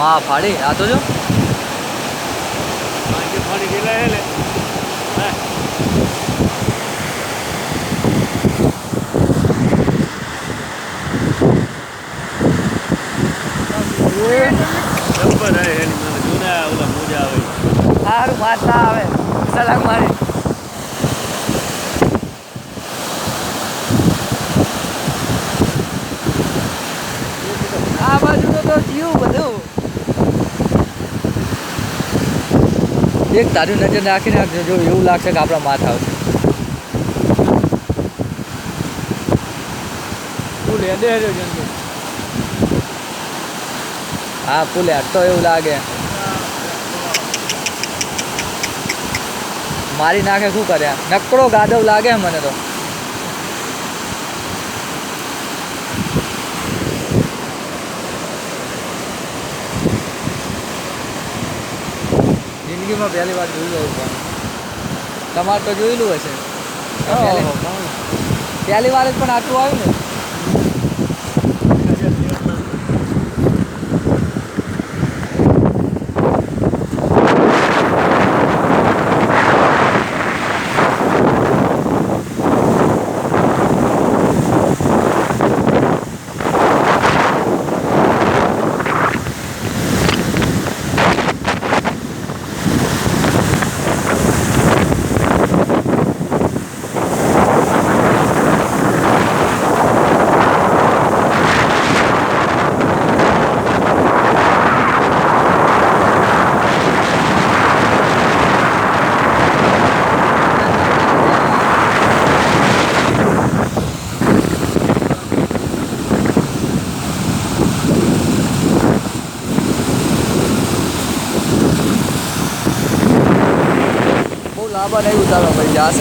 માં ફાડી આ તો જો. ફાડી ગયેલા આવે. સારું વાત આવે. સલામ મારી. આ બાજુ તો જીવ બધું. એક તારી નજર નાખી નાખજો જો એવું લાગશે કે આપણા માથા આવશે હા ફૂલે તો એવું લાગે. મારી નાખે શું કર્યા નકરો ગાદવ લાગે મને તો. જિંદગીમાં પહેલી વાર જોયું હોય પણ તમારે તો જોયેલું હશે. પહેલી- વાર જ પણ આટલું આવ્યું ને? લાંબા નહીં ઉતારવા ભાઈ જશે